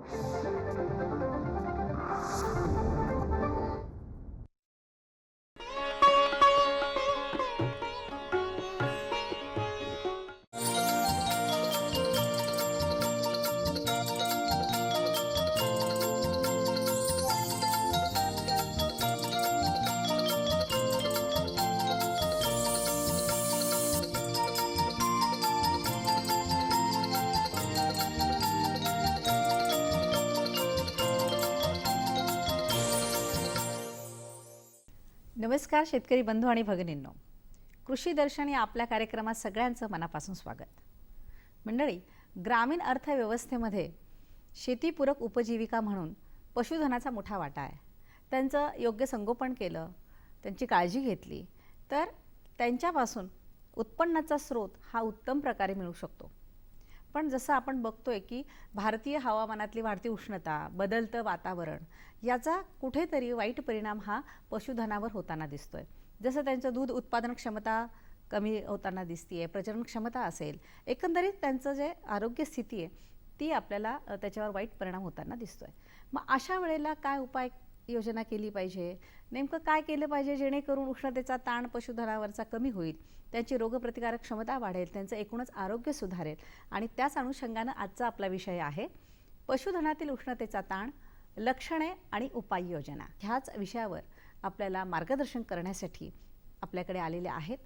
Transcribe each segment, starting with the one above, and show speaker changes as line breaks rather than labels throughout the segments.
Thank you. नमस्कार शेतकरी बंधू आणि भगिनींनो. कृषी दर्शन या आपल्या कार्यक्रमात सगळ्यांचं मनापासून स्वागत. मंडळी ग्रामीण अर्थव्यवस्थेमध्ये शेतीपूरक उपजीविका म्हणून पशुधनाचा मोठा वाटा आहे. त्यांचं योग्य संगोपन केलं त्यांची काळजी घेतली तर त्यांच्यापासून उत्पन्नाचा स्रोत हा उत्तम प्रकारे मिळू शकतो. पण जसं आपण बघतोय की भारतीय हवामानातली वाढती उष्णता बदलतं वातावरण याचा कुठेतरी वाईट परिणाम हा पशुधनावर होताना दिसतोय. जसं त्यांचं दूध उत्पादन क्षमता कमी होताना दिसतीये प्रजनन क्षमता असेल एकंदरीत त्यांचं जे आरोग्य स्थिती आहे ती आपल्याला त्याच्यावर वाईट परिणाम होताना दिसतोय. मग अशा वेळेला काय उपाय योजना केली पाहिजे? नेमकं काय केलं पाहिजे जेणेकरून उष्णतेचा ताण पशुधनावरचा कमी होईल? त्यांची रोगप्रतिकारक क्षमता वाढेल त्यांचं एकूणच आरोग्य सुधारेल. आणि त्याच अनुषंगानं आजचा आपला विषय आहे पशुधनातील उष्णतेचा ताण लक्षणे आणि उपाययोजना. ह्याच विषयावर आपल्याला मार्गदर्शन करण्यासाठी आपल्याकडे आलेले आहेत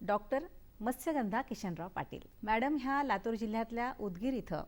डॉक्टर मत्स्यगंधा किशनराव पाटील. मॅडम ह्या लातूर जिल्ह्यातल्या उदगीर इथं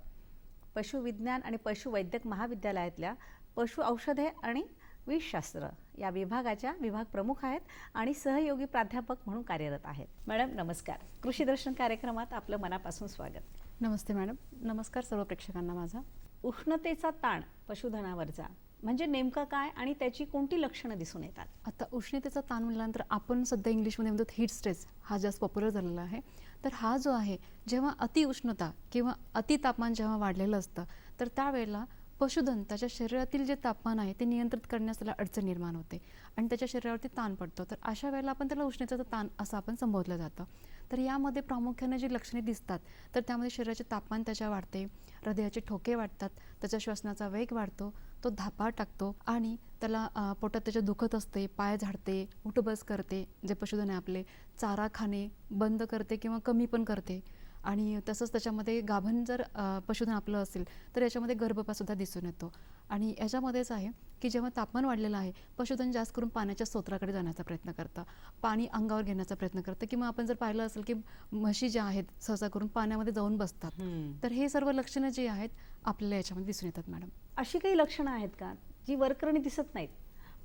पशुविज्ञान आणि पशुवैद्यक महाविद्यालयातल्या पशु औषधे आणि विषशास्त्र या विभागाच्या विभाग प्रमुख आहेत आणि सहयोगी प्राध्यापक म्हणून कार्यरत आहेत. मॅडम नमस्कार. कृषी दर्शन कार्यक्रमात आपलं मनापासून स्वागत.
नमस्ते मॅडम. नमस्कार सर्व प्रेक्षकांना माझा.
उष्णतेचा ताण पशुधनावरचा म्हणजे नेमकं काय आणि त्याची कोणती लक्षणं दिसून येतात?
आता उष्णतेचा ताण म्हटल्यानंतर आपण सध्या इंग्लिशमध्ये म्हणतो हीट स्ट्रेस हा जास्त पॉप्युलर झालेला आहे. तर हा जो आहे जेव्हा अति उष्णता किंवा अति तापमान जेव्हा वाढलेलं असतं तर त्यावेळेला पशुधन त्याच्या शरीरातील जे तापमान आहे ते नियंत्रित करण्यास त्याला अडचण निर्माण होते. आणि त्याच्या शरीरावरती ताण पडतो. तर अशा वेळेला आपण त्याला उष्णतेचा ताण असं आपण संबोधलं जातं. तर यामध्ये प्रामुख्याने जी लक्षणे दिसतात तर त्यामध्ये शरीराचे तापमान त्याच्या वाढते हृदयाचे ठोके वाढतात त्याच्या श्वसनाचा वेग वाढतो तो धापा टाकतो आणि त्याला पोटात त्याच्या दुखत असते पाय झाडते उठबस करते जे पशुधन आहे आपले चारा खाणे बंद करते किंवा कमी पण करते. आणि तसंच त्याच्यामध्ये गाभण जर पशुधन आपलं असेल तर याच्यामध्ये गर्भपातसुद्धा दिसून येतो. आणि याच्यामध्येच आहे की जेव्हा तापमान वाढलेलं आहे पशुधन जास्त करून पाण्याच्या स्रोताकडे जाण्याचा प्रयत्न करतं. पाणी अंगावर घेण्याचा प्रयत्न करतं. किंवा आपण जर पाहिलं असेल की म्हशी ज्या आहेत सहसा करून पाण्यामध्ये जाऊन बसतात. तर हे सर्व लक्षणं जी आहेत आपल्याला याच्यामध्ये दिसून येतात मॅडम.
अशी काही लक्षणं आहेत का जी वरकरणी दिसत नाहीत?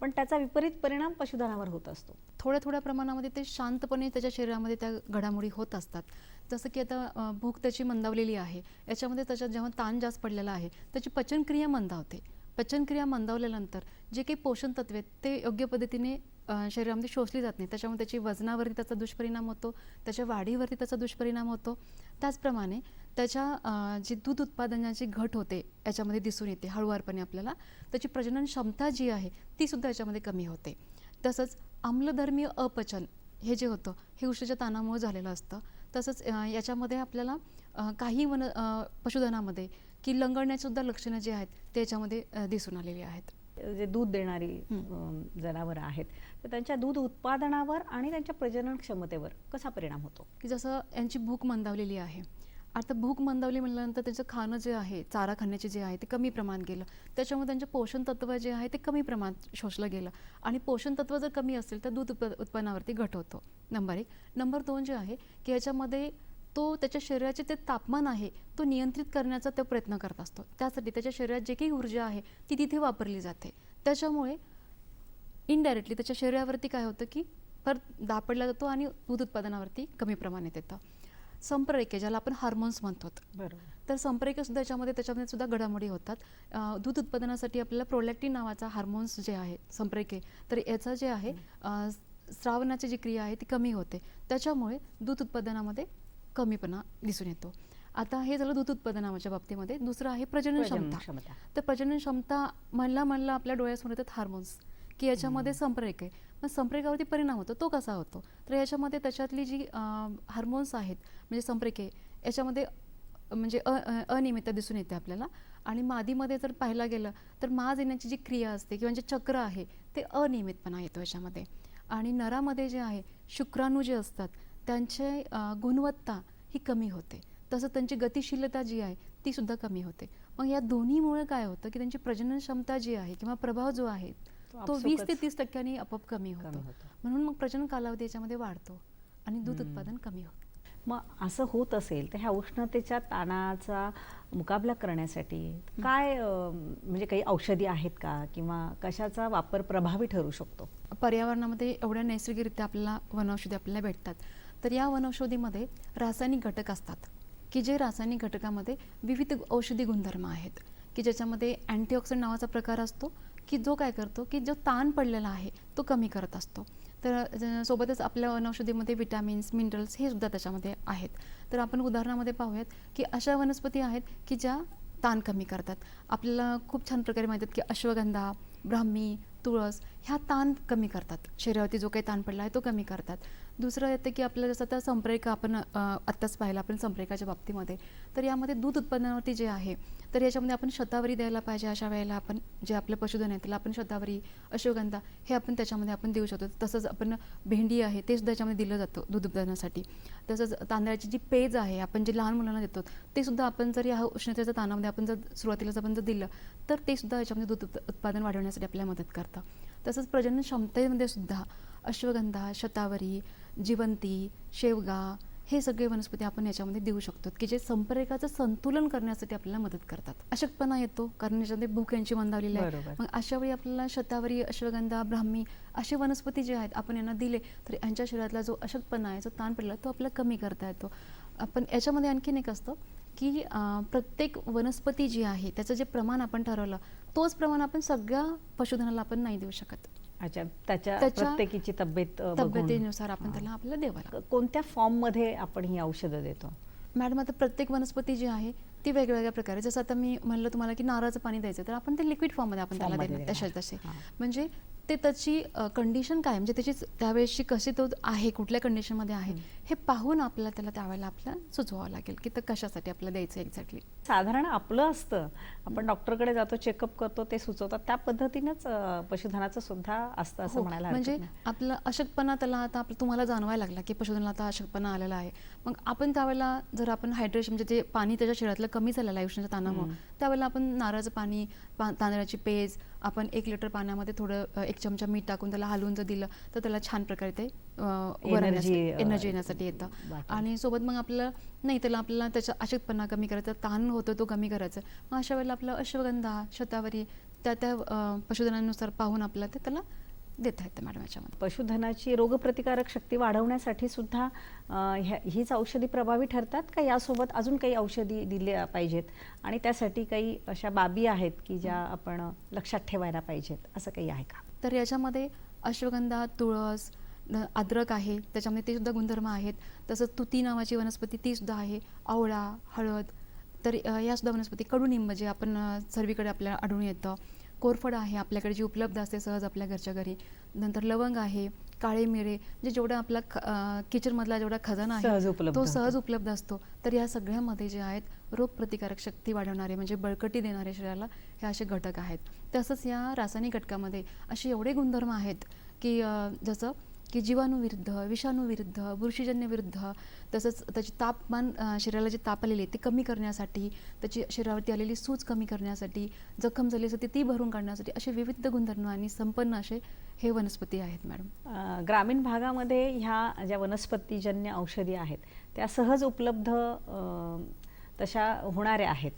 पण त्याचा विपरीत परिणाम पशुधनावर होत असतो.
थोड्या थोड्या प्रमाणामध्ये ते शांतपणे त्याच्या शरीरामध्ये त्या घडामोडी होत असतात. जसं की आता भूक त्याची मंदावलेली आहे. याच्यामध्ये त्याच्यात जेव्हा ताण जास्त पडलेला आहे त्याची पचनक्रिया मंदावते. पचनक्रिया मंदावल्यानंतर जे काही पोषण तत्वे आहेत ते योग्य पद्धतीने शरीरामध्ये शोषली जात नाही त्याच्यामुळे त्याची वजनावरती त्याचा दुष्परिणाम होतो त्याच्या वाढीवरती त्याचा दुष्परिणाम होतो. त्याचप्रमाणे त्याच्या जी दूध उत्पादनाची घट होते याच्यामध्ये दिसून येते हळूवारपणे आपल्याला. त्याची प्रजनन क्षमता जी आहे ती सुद्धा याच्यामध्ये कमी होते. तसंच आम्लधर्मीय अपचन हे जे होतं हे उष्णतेच्या ताणामुळे झालेलं असतं. तसंच याच्यामध्ये आपल्याला काही वन पशुधनामध्ये की लंगडण्याची सुद्धा लक्षणं जी आहेत ते याच्यामध्ये दिसून आलेली आहेत.
जे दूध देणारी जनावरं आहेत तर त्यांच्या दूध उत्पादनावर आणि त्यांच्या प्रजनन क्षमतेवर कसा परिणाम होतो?
की जसं यांची भूक मंदावलेली आहे आता भूक मंदावली म्हटल्यानंतर त्यांचं खाणं जे आहे चारा खाण्याचे जे आहे ते कमी प्रमाण गेलं. त्याच्यामुळे त्यांचे पोषण तत्व जे आहे ते कमी प्रमाणात शोषलं गेलं. आणि पोषण तत्व जर कमी असेल तर दूध उत्प उत्पन्नावरती घट होतो. नंबर एक. नंबर दोन जे आहे की याच्यामध्ये तो त्याच्या शरीराचे ते तापमान आहे तो नियंत्रित करण्याचा तो प्रयत्न करत असतो. त्यासाठी त्याच्या शरीरात जे काही ऊर्जा आहे ती तिथे वापरली जाते. त्याच्यामुळे इनडायरेक्टली त्याच्या शरीरावरती काय होतं की परत दापडला जातो आणि दूध उत्पादनावरती कमी प्रमाणात येतं. संप्रेरके ज्याला आपण हार्मोन्स म्हणतो तर संप्रेरके सुद्धा याच्यामध्ये त्याच्यामध्ये सुद्धा घडामोडी होतात. दूध उत्पादनासाठी आपल्याला प्रोलॅक्टिन नावाचा हार्मोन्स जे आहे संप्रेरके तर याचा जे आहे अं, स्रावनाची जी क्रिया आहे ती कमी होते. त्याच्यामुळे दूध उत्पादनामध्ये कमीपणा दिसून येतो. आता हे झालं दूध उत्पादनाच्या बाबतीमध्ये. दुसरं आहे प्रजनन क्षमता तर प्रजनन क्षमता म्हणला म्हणला आपल्या डोळ्यासमोर येतात हार्मोन्स की याच्यामध्ये संप्रेरक आहे. मग संप्रेरकावरती परिणाम होतो. तो कसा होतो? तर याच्यामध्ये त्याच्यातली जी हार्मोन्स आहेत म्हणजे संप्रेके याच्यामध्ये म्हणजे अ- अनियमितता दिसून येते आपल्याला. आणि मादीमध्ये जर पाहायला गेलं तर माज येण्याची जी क्रिया असते किंवा जे चक्र आहे ते अनियमितपणा येतो याच्यामध्ये. आणि नरामध्ये जे आहे शुक्राणू जे असतात त्यांचे गुणवत्ता ही कमी होते. तसं त्यांची गतिशीलता जी आहे ती सुद्धा कमी होते. मग या दोन्हीमुळे काय होतं की त्यांची प्रजनन क्षमता जी आहे किंवा प्रभाव जो आहे
तो
वीस ते तीस टक्क्यांनी आपोआप कमी होतो. म्हणून मग प्रजनन कालावधी याच्यामध्ये वाढतो आणि दूध उत्पादन कमी होतं.
मग असं होत असेल तर ह्या उष्णतेच्या ताणाचा मुकाबला करण्यासाठी काय म्हणजे काही औषधी आहेत का? किंवा कशाचा वापर प्रभावी ठरू शकतो?
पर्यावरणामध्ये एवढ्या नैसर्गिकरित्या आपल्याला वनौषधी आपल्याला भेटतात. तर या वनौषधीमध्ये रासायनिक घटक असतात की जे रासायनिक घटकामध्ये विविध औषधी गुणधर्म आहेत की ज्याच्यामध्ये अँटीऑक्सिडंट नावाचा प्रकार असतो की जो काय करतो की जो ताण पडलेला आहे तो कमी करत असतो. तर सोबतच आपल्या वनौषधीमध्ये विटॅमिन्स मिनरल्स हे सुद्धा त्याच्यामध्ये आहेत. तर आपण उदाहरणामध्ये पाहूयात की अशा वनस्पती आहेत की ज्या ताण कमी करतात. आपल्याला खूप छान प्रकारे माहिती आहेत की अश्वगंधा ब्राह्मी तुळस ह्या ताण कमी करतात. शरीरावरती जो काही ताण पडला आहे तो कमी करतात. दुसरं येतं की आपल्याला जसं आता संप्रेका आपण आत्ताच पाहिलं आपण संप्रेकाच्या बाबतीमध्ये तर यामध्ये दूध उत्पादनावरती जे आहे तर याच्यामध्ये आपण शतावरी द्यायला पाहिजे अशा वेळेला आपण जे आपलं पशुधन आहे त्याला आपण शतावरी अश्वगंधा हे आपण त्याच्यामध्ये आपण देऊ शकतो. तसंच आपण भेंडी आहे ते सुद्धा याच्यामध्ये दिलं जातं दूध उत्पादनासाठी तसंच तांदळाची जी पेज आहे आपण जे लहान मुलांना देतो ते सुद्धा आपण जर या उष्णतेच्या ताणामध्ये आपण जर सुरुवातीलाच आपण जर दिलं तर ते सुद्धा याच्यामध्ये दूध उत्पादन वाढवण्यासाठी आपल्याला मदत करतं. तसंच प्रजनन क्षमतेमध्ये सुद्धा अश्वगंधा शतावरी जिवंती शेवगा हे सगळे वनस्पती आपण याच्यामध्ये देऊ शकतो की जे संप्रेरकाचं संतुलन करण्यासाठी आपल्याला मदत करतात. अशक्तपणा येतो कारण याच्यामध्ये भूक यांची मंदावलेली आहे. मग अशा वेळी आपल्याला शतावरी अश्वगंधा ब्राह्मी असे वनस्पती जे आहेत आपण यांना दिले तर यांच्या शरीरातला जो अशक्तपणा आहे जो ताण पडला तो आपल्याला कमी करता येतो. आपण याच्यामध्ये आणखीन एक असतं की प्रत्येक वनस्पती जी आहे त्याचं जे प्रमाण आपण ठरवलं तोच प्रमाण आपण सगळ्या पशुधनाला आपण नाही देऊ शकत.
अच्छा त्याच्या प्रत्येकीची तब्येत.
तब्येतीनुसार आपण. त्याला आपल्याला द्यावं लागतं
कोणत्या फॉर्ममध्ये आपण ही औषधं देतो
मॅडम आता प्रत्येक वनस्पती जी आहे ती वेगवेगळ्या प्रकारे जसं आता मी म्हणलं तुम्हाला की नारळाचं पाणी द्यायचं तर आपण ते लिक्विड फॉर्ममध्ये आपण त्याला देणार
देणार.
तसे. म्हणजे ते त्याची कंडिशन काय म्हणजे त्याची त्यावेळेसची कशी तो आहे कुठल्या कंडिशनमध्ये आहे हे पाहून आपल्याला त्याला त्यावेळेला आपल्याला सुचवावं लागेल की तर कशासाठी आपल्याला द्यायचं एक्झॅक्टली
साधारण आपलं असतं. आपण डॉक्टरकडे जातो चेकअप करतो ते सुचवतात. त्या पद्धतीनेच पशुधनाचं सुद्धा असतं असं म्हणायला हरकत
म्हणजे. आपलं अशक्तपणा त्याला आता आपलं तुम्हाला जाणवायला लागला की पशुधनाला आता अशक्तपणा आलेला आहे. मग आपण त्यावेळेला जर आपण हायड्रेशन म्हणजे ते पाणी त्याच्या शरीरातलं कमी झालेलं आहे उष्णाच्या ताणामुळे त्यावेळेला आपण नारळाचं पाणी तांदळाची पेज आपण एक लिटर पाण्यामध्ये थोडं एक चमचा मीठ टाकून त्याला हलवून जर दिलं तर त्याला छान प्रकारे ते एनर्जी येण्यासाठी येतं.
वाटेल.
आणि सोबत मग आपल्याला नाही त्याला आपल्याला त्याचा अशक्तपणा कमी करायचा ताण होतो तो कमी करायचा. मग अशा वेळेला आपलं अश्वगंधा शतावरी त्या त्या पशुधनानुसार पाहून आपल्याला ते त्याला देता येतं मॅडम याच्यामध्ये.
पशुधनाची रोगप्रतिकारक शक्ती वाढवण्यासाठी सुद्धा ह्या- हीच औषधी प्रभावी ठरतात का यासोबत अजून काही औषधी दिल्या पाहिजेत? आणि त्यासाठी काही अशा बाबी आहेत की ज्या आपण लक्षात ठेवायला पाहिजेत असं काही आहे का?
तर याच्यामध्ये अश्वगंधा तुळस अद्रक आहे त्याच्यामध्ये ते सुद्धा गुणधर्म आहेत. तसंच तुती नावाची वनस्पती ती सुद्धा आहे. आवळा हळद तर अ, या सुद्धा वनस्पती. कडुनिंब जे आपण सर्वीकडे आपल्याला आढळून येतं. कोरफड आहे आपल्याकडे जी उपलब्ध असते सहज आपल्या घरच्या घरी. नंतर लवंग आहे काळे मिरे म्हणजे जेवढा आपला किचनमधला जेवढा खजाना आहे तो. सहज उपलब्ध असतो. तर या सगळ्यामध्ये जे आहेत रोगप्रतिकारक शक्ती वाढवणारे म्हणजे बळकटी देणारे शरीराला हे असे घटक आहेत. तसंच या रासायनिक घटकामध्ये असे एवढे गुणधर्म आहेत की जसं की जीवाणूविरुद्ध विषाणूविरुद्ध बुरशीजन्य विरुद्ध तसंच त्याची तापमान शरीराला जे ताप आलेली ते कमी करण्यासाठी त्याची शरीरावरती आलेली सूज कमी करण्यासाठी जखम झाली असते ती भरून काढण्यासाठी असे विविध गुणधर्मांनी संपन्न असे हे वनस्पती आहेत मॅडम.
ग्रामीण भागामध्ये ह्या ज्या वनस्पतीजन्य औषधी आहेत त्या सहज उपलब्ध तशा होणाऱ्या आहेत.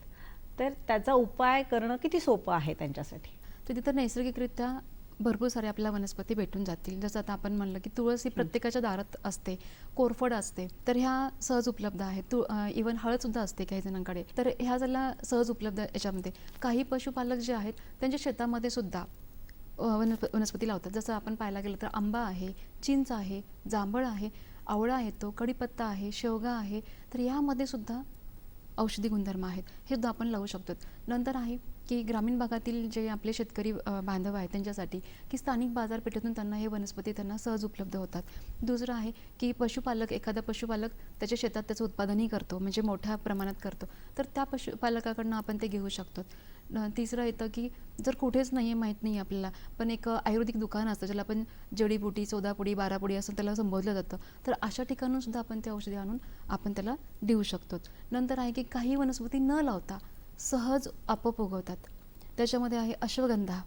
तर त्याचा उपाय करणं किती सोपं आहे त्यांच्यासाठी?
तर तिथं नैसर्गिकरित्या भरपूर सारे आपल्याला वनस्पती भेटून जातील. जसं आता आपण म्हणलं की तुळस ही प्रत्येकाच्या दारात असते कोरफड असते. तर ह्या सहज उपलब्ध आहेत. तु इवन हळद सुद्धा असते काही जणांकडे. तर ह्या झाल्या सहज उपलब्ध याच्यामध्ये काही पशुपालक जे आहेत त्यांच्या शेतामध्ये सुद्धा वनस्पती लावतात. जसं आपण पाहायला गेलं तर आंबा आहे चिंच आहे जांभळ आहे आवळा येतो कडीपत्ता आहे शेवगा आहे. तर यामध्ये सुद्धा औषधी गुणधर्म आहेत हे सुद्धा आपण लावू शकतो नंतर आहे की ग्रामीण भागातील जे आपले शेतकरी बांधव आहेत त्यांच्यासाठी की स्थानिक बाजारपेठेतून त्यांना हे वनस्पती त्यांना सहज उपलब्ध होतात. दुसरं आहे की पशुपालक एखादा पशुपालक त्याच्या शेतात त्याचं उत्पादनही करतो म्हणजे मोठ्या प्रमाणात करतो. तर त्या पशुपालकाकडनं आपण ते घेऊ शकतो तिसरं येतं की जर कुठेच नाही आहे माहीत नाही आपल्याला पण एक आयुर्वेदिक दुकान असतं ज्याला आपण जडीबुटी चौदापुडी बारापुडी असं त्याला संबोधलं जातं तर अशा ठिकाणूनसुद्धा आपण ते औषधी आणून आपण त्याला देऊ शकतो नंतर आहे की काही वनस्पती न लावता सहज आपोआप उगवतात त्याच्यामध्ये आहे अश्वगंधा.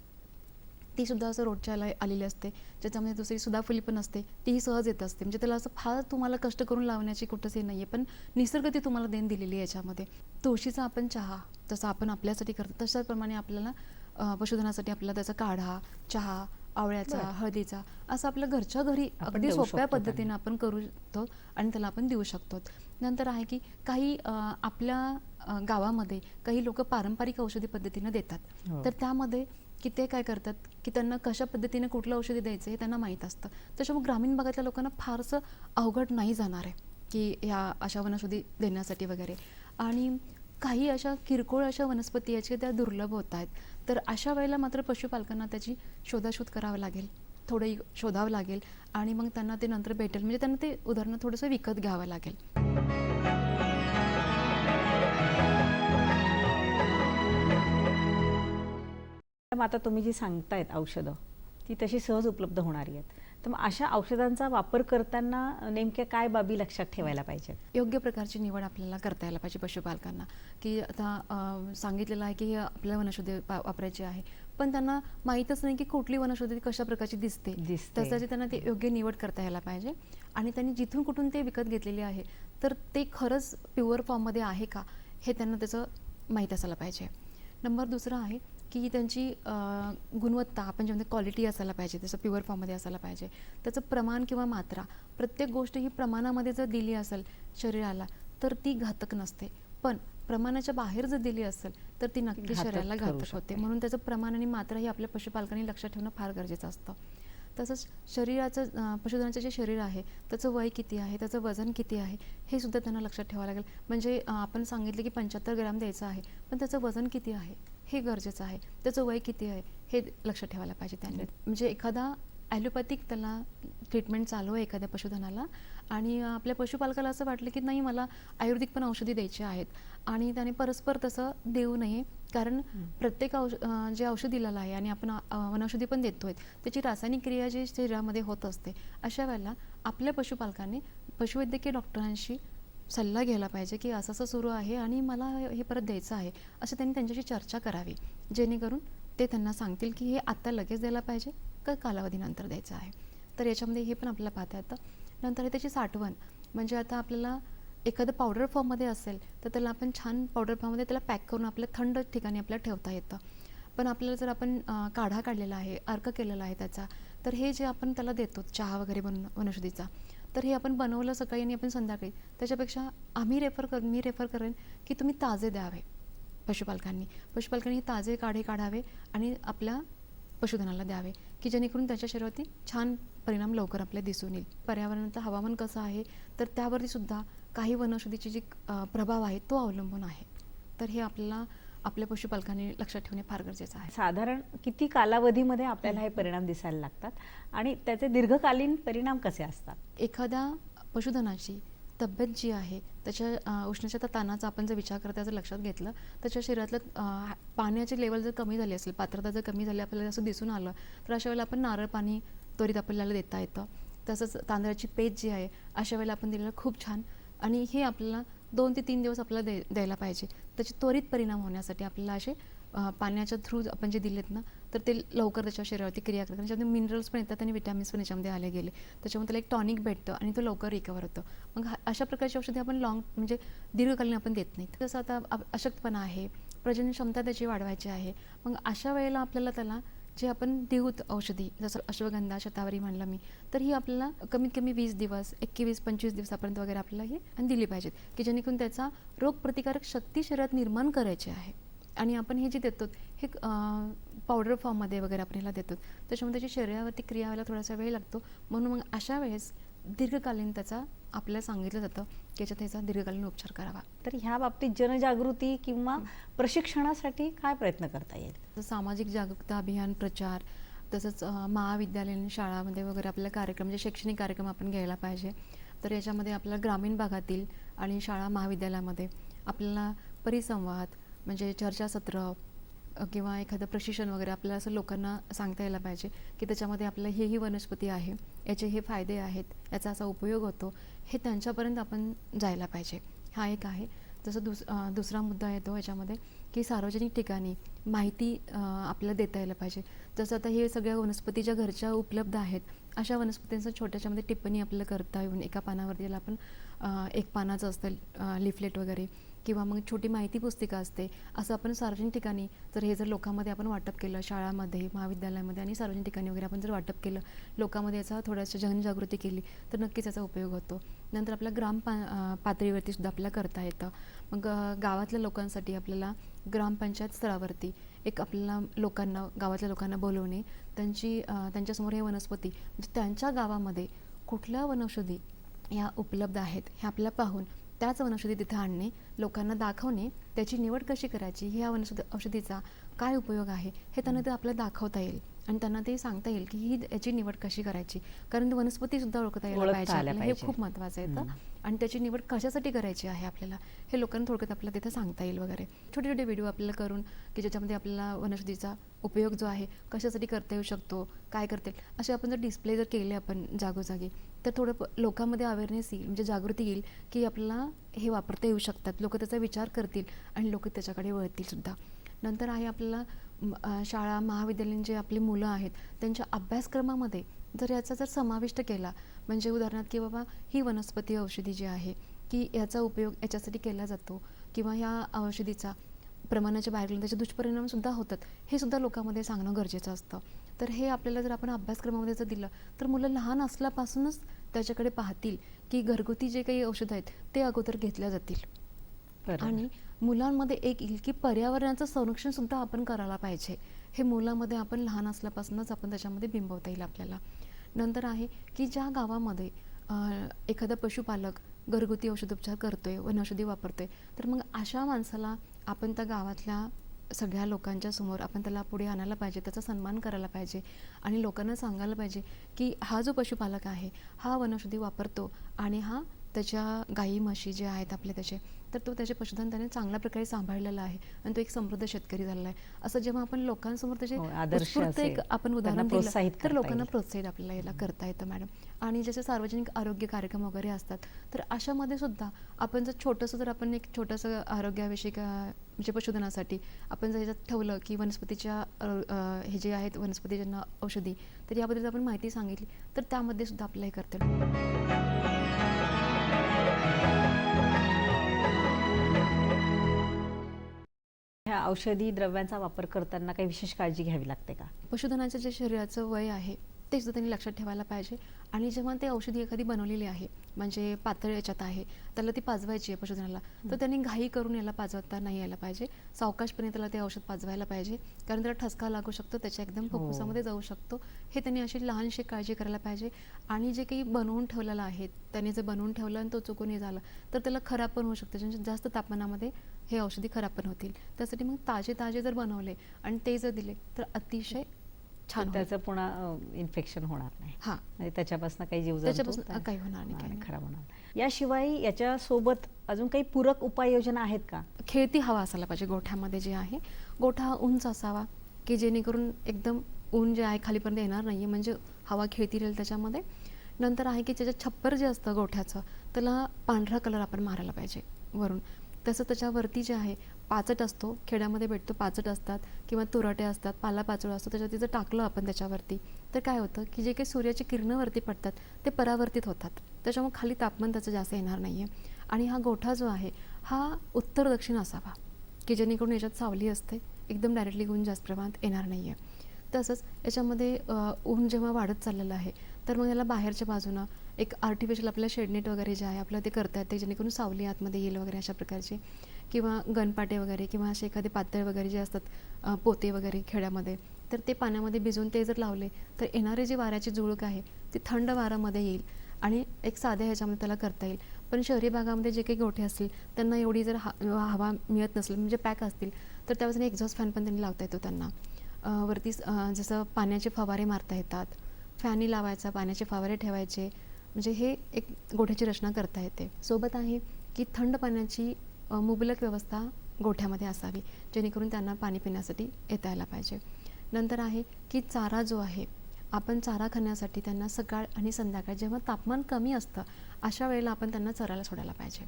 तीसुद्धा असं रोडच्या आलेली असते. ज्याच्यामध्ये दुसरी सुधाफुली पण असते. तीही सहज येत असते. म्हणजे त्याला असं फार तुम्हाला कष्ट करून लावण्याची कुठंच हे नाही आहे पण निसर्ग ती तुम्हाला देण दिलेली आहे याच्यामध्ये. तुळशीचा आपण चहा जसं आपण आपल्यासाठी करतो तशाप्रमाणे आपल्याला पशुधनासाठी आपल्याला त्याचा काढा चहा आवळ्याचा. हळदीचा असं आपल्या घरच्या घरी अगदी सोप्या पद्धतीने. आपण करू शकतो आणि त्याला आपण देऊ शकतो नंतर आहे की काही आपल्या गावामध्ये काही लोक पारंपरिक औषधी पद्धतीनं देतात
हो.
तर त्यामध्ये की ते काय करतात की त्यांना कशा पद्धतीने कुठलं औषधी द्यायचं हे त्यांना माहीत असतं त्याच्यामुळे ग्रामीण भागातल्या लोकांना फारसं अवघड नाही जाणार आहे की ह्या अशा वनौषधी देण्यासाठी वगैरे आणि काही अशा किरकोळ अशा वनस्पती आहेत की त्या दुर्लभ होत आहेत. तर अशा वेळेला मात्र पशुपालकांना त्याची शोधाशोध करावं लागेल. थोडं शोधावं लागेल आणि मग त्यांना ते नंतर भेटेल. म्हणजे त्यांना ते उदाहरणं थोडंसं विकत घ्यावं लागेल.
मग आता तुम्ही जी सांगतायत औषधं ती तशी सहज उपलब्ध होणारी आहेत. तर मग अशा औषधांचा वापर करताना नेमक्या काय बाबी लक्षात ठेवायला पाहिजेत?
योग्य प्रकारची निवड आपल्याला करता यायला पाहिजे पशुपालकांना. की आता सांगितलेलं आहे की आपल्याला वनौषधी वापरायची आहे. पण त्यांना माहीतच नाही की कुठली वनौषधी कशा प्रकारची दिसते.
दिसते.
त्यासाठी त्यांना ते योग्य निवड करता यायला पाहिजे. आणि त्यांनी जिथून कुठून ते विकत घेतलेले आहे तर ते खरंच प्युअर फॉर्ममध्ये आहे का हे त्यांना त्याचं माहीत असायला पाहिजे. नंबर दुसरा आहे की त्यांची गुणवत्ता आपण जेव्हा क्वालिटी असायला पाहिजे त्याचं प्युअर फॉर्ममध्ये असायला पाहिजे. त्याचं प्रमाण किंवा मात्रा प्रत्येक गोष्ट ही प्रमाणामध्ये जर दिली असेल शरीराला तर ती घातक नसते. पण प्रमाणाच्या बाहेर जर दिली असेल तर ती नक्की शरीराला घातक. होते. म्हणून त्याचं प्रमाण आणि मात्रा ही आपल्या पशुपालकांनी लक्षात ठेवणं फार गरजेचं असतं. तसंच शरीराचं पशुधनाचं जे शरीर आहे त्याचं वय किती आहे त्याचं वजन किती आहे हे सुद्धा त्यांना लक्षात ठेवावं लागेल. म्हणजे आपण सांगितलं की पंच्याहत्तर ग्रॅम द्यायचं आहे पण त्याचं वजन किती आहे? हे गरजेचं आहे. त्याचं वय किती आहे हे लक्षात ठेवायला पाहिजे त्यांनी. म्हणजे एखादा ॲलोपॅथिक त्याला ट्रीटमेंट चालू आहे एखाद्या पशुधनाला आणि आपल्या पशुपालकाला असं वाटलं की नाही मला आयुर्वेदिक पण औषधी द्यायची आहेत आणि त्याने परस्पर तसं देऊ नये. कारण प्रत्येक औष जे औषध दिलेलं आहे आणि आपण वनौषधी पण देतोय त्याची रासायनिक क्रिया जी शरीरामध्ये होत असते अशा वेळेला आपल्या पशुपालकाने पशुवैद्यकीय डॉक्टरांशी सल्ला घ्यायला पाहिजे की असं असं सुरू आहे आणि मला हे परत द्यायचं आहे असं त्यांनी त्यांच्याशी चर्चा करावी. जेणेकरून ते त्यांना सांगतील की हे आत्ता लगेच द्यायला पाहिजे का कालावधीनंतर द्यायचं आहे. तर याच्यामध्ये हे पण आपल्याला पाहता येतं. नंतर आहे त्याची साठवण. म्हणजे आता आपल्याला एखादं पावडर फॉर्ममध्ये असेल तर त्याला आपण छान पावडर फॉर्ममध्ये त्याला पॅक करून आपल्या थंड ठिकाणी आपल्याला ठेवता येतं. पण आपल्याला जर आपण काढा काढलेला आहे अर्क केलेला आहे त्याचा तर हे जे आपण त्याला देतो चहा वगैरे बनवून वनौषधीचा तर हे आपण बनवलं सकाळी आणि आपण संध्याकाळी. त्याच्यापेक्षा आम्ही रेफर कर मी रेफर करेन की तुम्ही ताजे द्यावे पशुपालकांनी. पशुपालकांनी ताजे काढे काढावे आणि आपल्या पशुधनाला द्यावे की जेणेकरून त्याच्या शरीरावरती छान परिणाम लवकर आपल्या दिसून येईल. पर्यावरणाचं हवामान कसं आहे तर त्यावरती सुद्धा काही वनौषधीचे जे प्रभाव आहे तो अवलंबून आहे. तर हे आपल्याला आपल्या पशुपालकांनी लक्षात ठेवणे फार गरजेचं आहे.
साधारण किती कालावधीमध्ये आपल्याला हे परिणाम दिसायला लागतात? आणि त्याचे दीर्घकालीन परिणाम कसे असतात?
एखाद्या पशुधनाची तब्येत जी आहे त्याच्या उष्णतेच्या ताणाचा आपण जर विचार करता जर लक्षात घेतलं त्याच्या शरीरातलं पाण्याची लेवल जर कमी झाली असेल पात्रता जर कमी झाली आपल्याला असं दिसून आलं तर अशा वेळेला आपण नारळ पाणी त्वरित आपल्याला देता येतं. तसंच तांदळाची पेज जी आहे अशा वेळेला आपण दिलेलं खूप छान. आणि हे आपल्याला दोन ते तीन दिवस आपल्याला दे द्यायला पाहिजे. त्याचे त्वरित परिणाम होण्यासाठी आपल्याला असे पाण्याच्या थ्रू आपण जे दिलेत ना तर ते लवकर त्याच्या शरीरावरती क्रिया करतात. त्याच्यामध्ये मिनरल्स पण येतात आणि विटॅमिन्स पण याच्यामध्ये आले गेले. त्याच्यामुळे त्याला एक टॉनिक भेटतं आणि तो लवकर रिकवर होतं. मग हा- अशा प्रकारची औषधी आपण लॉंग म्हणजे दीर्घकालीन आपण देत नाही जसं आता अशक्तपणा आहे प्रजनन क्षमता त्याची वाढवायची आहे. मग अशा वेळेला आपल्याला त्याला जे आपण देऊत औषधी जसं अश्वगंधा शतावरी म्हणलं मी तर ही आपल्याला कमीत कमी वीस दिवस एकवीस पंचवीस दिवसापर्यंत वगैरे आपल्याला ही दिली पाहिजेत. की जेणेकरून त्याचा रोगप्रतिकारक शक्ती शरीरात निर्माण करायची आहे. आणि आपण हे जे देतो हे पावडर फॉर्ममध्ये वगैरे आपण ह्याला देतो त्याच्यामुळे त्याची शरीरावरती क्रिया व्हायला थोडासा वेळ लागतो. म्हणून मग अशा वेळेस दीर्घकालीन त्याचा आपल्याला सांगितलं जातं की याच्यात त्याचा दीर्घकालीन उपचार करावा.
तर ह्या बाबतीत जनजागृती किंवा प्रशिक्षणासाठी काय प्रयत्न करता येईल?
सामाजिक जागरूकता अभियान प्रचार तसंच महाविद्यालयीन शाळामध्ये वगैरे आपल्याला कार्यक्रम म्हणजे शैक्षणिक कार्यक्रम आपण घ्यायला पाहिजे. तर याच्यामध्ये आपल्याला ग्रामीण भागातील आणि शाळा महाविद्यालयामध्ये आपल्याला परिसंवाद म्हणजे चर्चासत्र किंवा एखादं प्रशिक्षण वगैरे आपल्याला असं लोकांना सांगता यायला पाहिजे की त्याच्यामध्ये आपलं हे ही वनस्पती आहे याचे हे फायदे आहेत याचा असा उपयोग होतो हे त्यांच्यापर्यंत आपण जायला पाहिजे. हा एक आहे. जसं दुस दुसरा मुद्दा येतो याच्यामध्ये की सार्वजनिक ठिकाणी माहिती आपल्याला देता यायला पाहिजे. जसं आता हे सगळ्या वनस्पती ज्या घरच्या उपलब्ध आहेत अशा वनस्पतींचं छोट्याच्यामध्ये टिप्पणी आपल्याला करता येऊन एका पानावरती ज्याला आपण एक पानाचं असतं लिफलेट वगैरे किंवा मग छोटी माहिती पुस्तिका असते असं आपण सार्वजनिक ठिकाणी जर हे जर लोकांमध्ये आपण वाटप केलं शाळामध्ये महाविद्यालयामध्ये आणि सार्वजनिक ठिकाणी वगैरे आपण जर वाटप केलं लोकांमध्ये याचा थोड्याशा जनजागृती केली तर नक्कीच याचा उपयोग होतो. नंतर आपल्या ग्राम पा पातळीवरती सुद्धा आपल्याला करता येतं. मग गावातल्या लोकांसाठी आपल्याला ग्रामपंचायत स्तरावरती एक आपल्याला लोकांना गावातल्या लोकांना बोलवणे त्यांची त्यांच्यासमोर हे वनस्पती म्हणजे त्यांच्या गावामध्ये कुठल्या वनौषधी ह्या उपलब्ध आहेत हे आपल्याला पाहून त्याच वनौषधी तिथे आणणे लोकांना दाखवणे त्याची निवड कशी करायची ह्या वनौषधी औषधीचा काय उपयोग आहे हे त्यांना ते आपल्याला दाखवता येईल आणि त्यांना ते सांगता येईल की ही याची निवड कशी करायची कारण वनस्पती सुद्धा ओळखता यायला पाहिजे. हे. खूप महत्त्वाचं येतं. आणि त्याची निवड कशासाठी करायची आहे आपल्याला हे लोकांना थोडक्यात आपल्याला तिथे सांगता येईल वगैरे छोटे छोटे व्हिडिओ आपल्याला करून की ज्याच्यामध्ये आपल्याला वनौषधीचा उपयोग जो आहे कशासाठी करता येऊ शकतो काय करता येईल असे आपण जर डिस्प्ले जर केले आपण जागोजागी तर थोडं प- लोकांमध्ये अवेअरनेस येईल म्हणजे जागृती येईल की आपल्याला हे वापरता येऊ शकतात. लोक त्याचा विचार करतील आणि लोक त्याच्याकडे वळतील सुद्धा. नंतर आहे आपल्याला शाळा महाविद्यालयीन जे आपली मुलं आहेत त्यांच्या अभ्यासक्रमामध्ये जर याचा जर समाविष्ट केला म्हणजे उदाहरणार्थ की बाबा ही वनस्पती औषधी जी आहे की याचा उपयोग याच्यासाठी केला जातो किंवा ह्या औषधीचा प्रमाणाच्या बाहेर त्याचे दुष्परिणामसुद्धा होतात हे सुद्धा लोकांमध्ये सांगणं गरजेचं असतं. तर हे आपल्याला जर आपण अभ्यासक्रमामध्ये जर दिलं तर मुलं लहान असल्यापासूनच त्याच्याकडे पाहतील की घरगुती जे काही औषधं आहेत ते अगोदर घेतल्या जातील. आणि मुलांमध्ये एक येईल की पर्यावरणाचं संरक्षण सुद्धा आपण करायला पाहिजे. हे मुलामध्ये आपण लहान असल्यापासूनच आपण त्याच्यामध्ये बिंबवता येईल आपल्याला. नंतर आहे की ज्या गावामध्ये एखादा पशुपालक घरगुती औषधोपचार करतोय वनौषधी वापरतोय तर मग अशा माणसाला आपण त्या गावातल्या सगळ्या लोकांच्या समोर आपण त्याला पुढे आणायला पाहिजे त्याचा सन्मान करायला पाहिजे आणि लोकांना सांगायला पाहिजे की हा जो पशुपालक आहे हा वनौषधी वापरतो आणि हा त्याच्या गाई म्हशी जे आहेत आपले त्याचे तर तो त्याचे पशुधन त्याने चांगल्या प्रकारे सांभाळलेला आहे आणि तो एक समृद्ध शेतकरी झालेला आहे. असं जेव्हा आपण लोकांसमोर त्याचे
हो,
एक आपण उदाहरण दिलं तर लोकांना. प्रोत्साहित आपल्याला याला करता येतं मॅडम. आणि जसे सार्वजनिक आरोग्य कार्यक्रम वगैरे असतात तर अशामध्ये सुद्धा आपण जर छोटंसं जर आपण एक छोटंसं आरोग्याविषयी म्हणजे पशुधनासाठी आपण जर ह्याच्यात ठेवलं की वनस्पतीच्या हे जे आहेत वनस्पती ज्यांना औषधी तर याबद्दल आपण माहिती सांगितली तर त्यामध्ये सुद्धा आपल्याला हे करता
औषधी द्रव्यांचा वापर करताना काही विशेष काळजी घ्यावी लागते का?
पशुधनाचं जे शरीराचं वय आहे ते सुद्धा त्यांनी लक्षात ठेवायला पाहिजे. आणि जेव्हा ते औषधी एखादी बनवलेली आहे म्हणजे पातळ याच्यात आहे त्याला ती पाजवायची आहे पशुधनाला तर त्यांनी घाई करून याला पाजवता नाही यायला पाहिजे. सावकाशपणे त्याला ते औषध पाजवायला पाहिजे. कारण त्याला ठसका लागू शकतो त्याच्या एकदम
हो.
फुफ्फुसामध्ये जाऊ शकतो. हे त्यांनी अशी लहानशी काळजी करायला पाहिजे. आणि जे काही बनवून ठेवलेलं आहे त्याने जर बनवून ठेवलं आणि तो चुकून हे झाला तर त्याला खराब पण होऊ शकतं. म्हणजे जास्त तापमानामध्ये हे औषधी खराब पण होतील. त्यासाठी मग ताजे ताजे जर बनवले आणि ते जर दिले तर अतिशय छान.
त्याचं पुन्हा इन्फेक्शन होणार नाही.
हा.
म्हणजे त्याच्यापासून काही जीव
त्याच्यापासून काही होणार नाही.
खराब होणार. याशिवाय याच्यासोबत अजून काही पूरक उपाययोजना आहेत का?
खेळती हवा असायला पाहिजे गोठ्यामध्ये जे आहे. गोठा हा उंच असावा की जेणेकरून एकदम ऊन जे आहे खालीपर्यंत येणार नाही आहे म्हणजे हवा खेळती राहील त्याच्यामध्ये. नंतर आहे की त्याचं छप्पर जे असतं गोठ्याचं त्याला पांढरा कलर आपण मारायला पाहिजे वरून. तसं त्याच्यावरती जे आहे पाचट असतो. खेड्यामध्ये भेटतो पाचट असतात किंवा तुरटे असतात पाला पाचोळा असतो. त्याच्यावरती जर टाकलं आपण त्याच्यावरती. तर काय होतं की जे काही सूर्याची किरणवरती पडतात ते परावर्तित होतात. त्याच्यामुळे खाली तापमान त्याचं जास्त येणार नाही आहे आणि हा गोठा जो आहे हा उत्तर दक्षिण असावा की जेणेकरून याच्यात सावली असते. एकदम डायरेक्टली ऊन जास्त प्रमाणात येणार नाही आहे तसंच याच्यामध्ये ऊन जेव्हा वाढत चाललेलं आहे तर मग याला बाहेरच्या बाजूनं एक आर्टिफिशियल आपल्या शेडनेट वगैरे जे आहे आपलं ते करता येते जेणेकरून सावली आतमध्ये येईल वगैरे अशा प्रकारचे. किंवा गणपाटे वगैरे किंवा असे एखादे पातळ वगैरे जे असतात पोते वगैरे खेड्यामध्ये. तर ते पाण्यामध्ये भिजवून ते जर लावले तर येणारे जे वाऱ्याची जुळूक आहे ती थंड वारामध्ये येईल. आणि एक साध्या ह्याच्यामध्ये त्याला करता येईल. पण शहरी भागामध्ये जे काही गोठे असतील त्यांना एवढी जर हा हवा मिळत नसेल म्हणजे पॅक असतील तर त्यावेळेस एक्झॉस्ट फॅन पण त्यांनी लावता येतो त्यांना. वरती जसं पाण्याचे फवारे मारता येतात. फॅनी लावायचा पाण्याचे फवारे ठेवायचे. म्हणजे हे एक गोठ्याची रचना करता येते. सोबत आहे की थंड पाण्याची मुबलक व्यवस्था गोठ्यामध्ये असावी जेणेकरून त्यांना पाणी पिण्यासाठी येता यायला पाहिजे. नंतर आहे की चारा जो आहे आपण चारा खाण्यासाठी त्यांना सकाळ आणि संध्याकाळ जेव्हा तापमान कमी असतं अशा वेळेला आपण त्यांना चरायला सोडायला पाहिजे.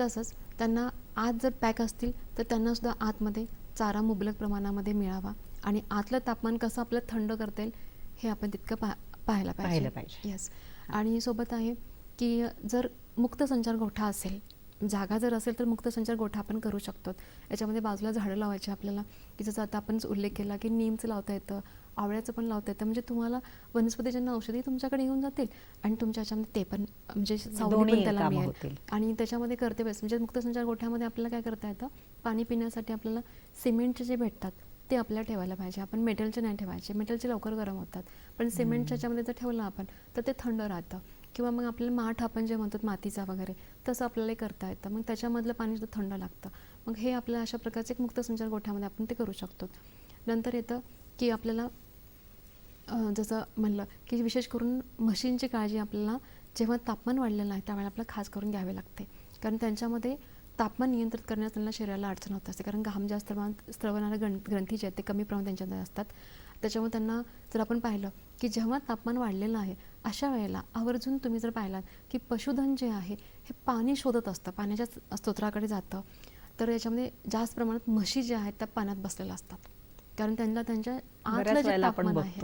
तसंच त्यांना आत जर पॅक असतील तर त्यांना सुद्धा आतमध्ये चारा मुबलक प्रमाणामध्ये मिळावा आणि आतलं तापमान कसं आपलं थंड करता येईल हे आपण तितकं पा पाहायला पाहिजे. येस आणि सोबत आहे की जर मुक्त संचार गोठा असेल जागा जर असेल तर मुक्त संचार गोठा आपण करू शकतो. याच्यामध्ये बाजूला झाडं लावायची आपल्याला की जसं आता आपण उल्लेख केला की नीमचं लावता येतं आवळ्याचं पण लावता येतं. म्हणजे तुम्हाला वनस्पतीजन्य औषधी तुमच्याकडे येऊन जातील आणि तुमच्या याच्यामध्ये ते पण म्हणजे सावली
दोन्ही
पण त्याला मिळेल. आणि त्याच्यामध्ये करते बेस म्हणजे मुक्त संचार गोठ्यामध्ये आपल्याला काय करता येतं? पाणी पिण्यासाठी आपल्याला सिमेंटचे जे भेटतात ते आपल्याला ठेवायला पाहिजे. आपण मेटलचे नाही ठेवायचे. मेटलचे लवकर गरम होतात. पण सिमेंटच्या याच्यामध्ये जर ठेवलं आपण तर ते थंड राहतं. किंवा मग आपल्याला माठ आपण जे म्हणतो मातीचा वगैरे तसं आपल्याला हे करता येतं. मग त्याच्यामधलं पाणी सुद्धा थंड लागतं. मग हे आपल्या अशा प्रकारचे एक मुक्त संचार गोठ्यामध्ये आपण ते करू शकतो. नंतर येतं की आपल्याला जसं म्हणलं की विशेष करून म्हशींची काळजी आपल्याला जेव्हा तापमान वाढलेलं आहे त्यावेळेला आपल्याला खास करून घ्यावे लागते. कारण त्यांच्यामध्ये तापमान नियंत्रित करण्यास त्यांना शरीराला अडचण होत असते. कारण घाम जास्त प्रमाणात स्त्रवणाऱ्या ग्रं ग्रंथी जे आहेत ते कमी प्रमाणात त्यांच्यामध्ये असतात. त्याच्यामुळे त्यांना जर आपण पाहिलं की जेव्हा तापमान वाढलेलं आहे अशा वेळेला आवर्जून तुम्ही जर पाहिलात की पशुधन जे आहे हे पाणी शोधत असतं. पाण्याच्या स्तोत्राकडे जातं. तर याच्यामध्ये जास्त प्रमाणात म्हशी ज्या आहेत त्या पाण्यात बसलेल्या असतात. कारण त्यांना त्यांच्या आतलं जे तापमान आहे.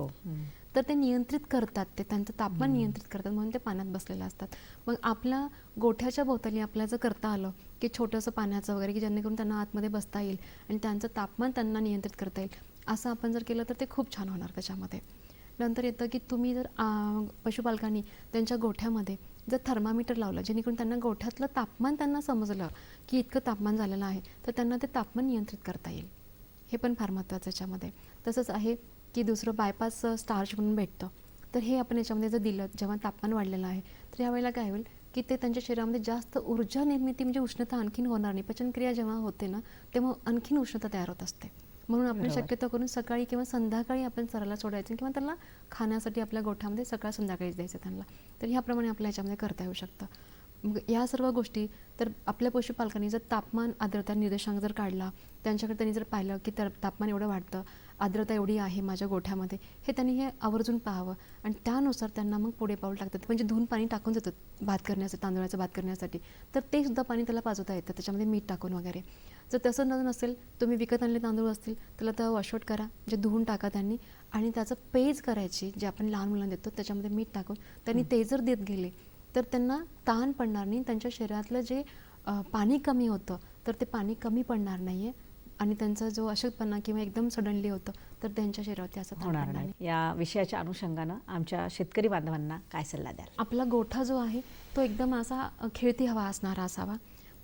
तर ते नियंत्रित करतात ते त्यांचं तापमान नियंत्रित करतात म्हणून ते पाण्यात बसलेले असतात. मग आपल्या गोठ्याच्या भोवताली आपल्याला जर करता आलं की छोटंसं पाण्याचं वगैरे की जेणेकरून त्यांना आतमध्ये बसता येईल आणि त्यांचं तापमान त्यांना नियंत्रित करता येईल असं आपण जर केलं तर ते खूप छान होणार त्याच्यामध्ये. नंतर येतं की तुम्ही जर पशुपालकांनी त्यांच्या गोठ्यामध्ये जर थर्मामीटर लावलं जेणेकरून त्यांना गोठ्यातलं तापमान त्यांना समजलं की इतकं तापमान झालेलं आहे तर त्यांना ते तापमान नियंत्रित करता येईल. हे पण फार महत्त्वाचं याच्यामध्ये. तसंच आहे की दुसरं बायपास स्टार्च म्हणून भेटतं. तर हे आपण याच्यामध्ये जर दिलं जेव्हा तापमान वाढलेलं आहे तर यावेळेला काय होईल की ते त्यांच्या शरीरामध्ये जास्त ऊर्जा निर्मिती म्हणजे उष्णता आणखीन होणार नाही. पचनक्रिया जेव्हा होते ना तेव्हा आणखीन उष्णता तयार होत असते. म्हणून आपण. शक्यतो करून सकाळी किंवा संध्याकाळी आपण चरायला सोडायचं किंवा त्यांना खाण्यासाठी आपल्या गोठ्यामध्ये सकाळ संध्याकाळीच द्यायचं त्यांना. तर ह्याप्रमाणे आपल्या याच्यामध्ये करता येऊ शकतं. मग या सर्व गोष्टी तर आपल्या पशुपालकांनी जर तापमान आर्द्रता निर्देशांक जर काढला त्यांच्याकडे त्यांनी जर पाहिलं की तर तापमान एवढं वाढतं आर्द्रता एवढी आहे माझ्या गोठ्यामध्ये हे त्यांनी हे आवर्जून पाहावं. आणि त्यानुसार त्यांना मग पुढे पाऊल टाकतात. म्हणजे धुवून पाणी टाकून देतात भात करण्यासाठी तांदळाचं भात करण्यासाठी. तर ते सुद्धा पाणी त्याला पाजवता येतं. त्याच्यामध्ये मीठ टाकून वगैरे. जर तसं न नसेल तुम्ही विकत आणले तांदूळ असतील त्याला तर वॉशआउट करा. म्हणजे धुवून टाका त्यांनी. आणि त्याचं पेज करायची जे आपण लहान मुलांना देतो त्याच्यामध्ये मीठ टाकून. त्यांनी ते जर देत गेले तर त्यांना ताण पडणार नाही. त्यांच्या शरीरातलं जे पाणी कमी होतं तर ते पाणी कमी पडणार नाही आहे आणि त्यांचा जो अशक्तपणा किंवा एकदम सडनली होतं तर त्यांच्या शरीरावरती असं
होणार नाही. या विषयाच्या अनुषंगानं आमच्या शेतकरी बांधवांना काय सल्ला द्याल?
आपला गोठा जो आहे तो एकदम असा खेळती हवा असणारा असावा.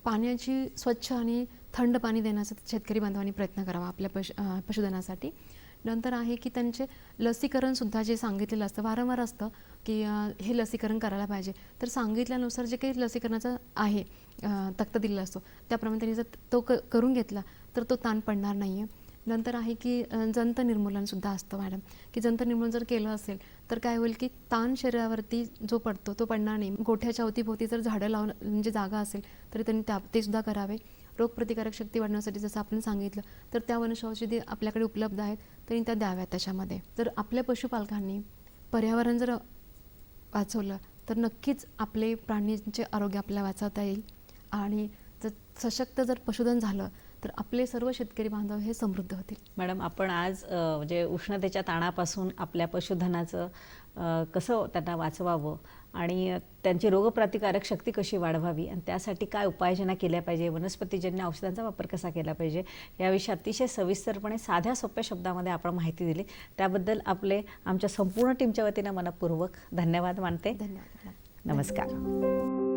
पाण्याची स्वच्छ आणि थंड पाणी देण्याचा शेतकरी बांधवांनी प्रयत्न करावा आपल्या पशु पशुधनासाठी. नंतर आहे की त्यांचे लसीकरणसुद्धा जे सांगितलेलं असतं वारंवार असतं की हे लसीकरण करायला पाहिजे. तर सांगितल्यानुसार जे काही लसीकरणाचं आहे तक्ता दिलेला असतो त्याप्रमाणे त्यांनी जर तो क करून घेतला तर तो ताण पडणार नाही आहे नंतर आहे की जंत निर्मूलनसुद्धा असतं मॅडम. की जंत निर्मूलन जर केलं असेल तर काय होईल की ताण शरीरावरती जो पडतो तो पडणार नाही. गोठ्याच्या अवतीभोवती जर झाडं लावून म्हणजे जागा असेल तरी त्यांनी त्या ते सुद्धा करावे. रोगप्रतिकारक शक्ती वाढण्यासाठी जसं आपण सांगितलं तर त्या वनौषधी आपल्याकडे उपलब्ध आहेत त्यांनी त्या द्याव्यात त्याच्यामध्ये. तर आपल्या पशुपालकांनी पर्यावरण जर वाचवलं तर नक्कीच आपले प्राणींचे आरोग्य आपल्याला वाचवता येईल. आणि जर सशक्त जर पशुधन झालं तर आपले सर्व शेतकरी बांधव हे समृद्ध होतील.
मॅडम आपण आज म्हणजे उष्णतेच्या ताणापासून आपल्या पशुधनाचं कसं त्यांना वाचवावं आणि त्यांची रोगप्रतिकारक शक्ती कशी वाढवावी आणि त्यासाठी काय उपाययोजना केल्या पाहिजे वनस्पतीजन्य औषधांचा वापर कसा केला पाहिजे याविषयी अतिशय सविस्तरपणे साध्या सोप्या शब्दामध्ये आपण माहिती दिली. त्याबद्दल आपले आमच्या संपूर्ण टीमच्या वतीनं मनपूर्वक धन्यवाद मानते.
धन्यवाद
नमस्कार.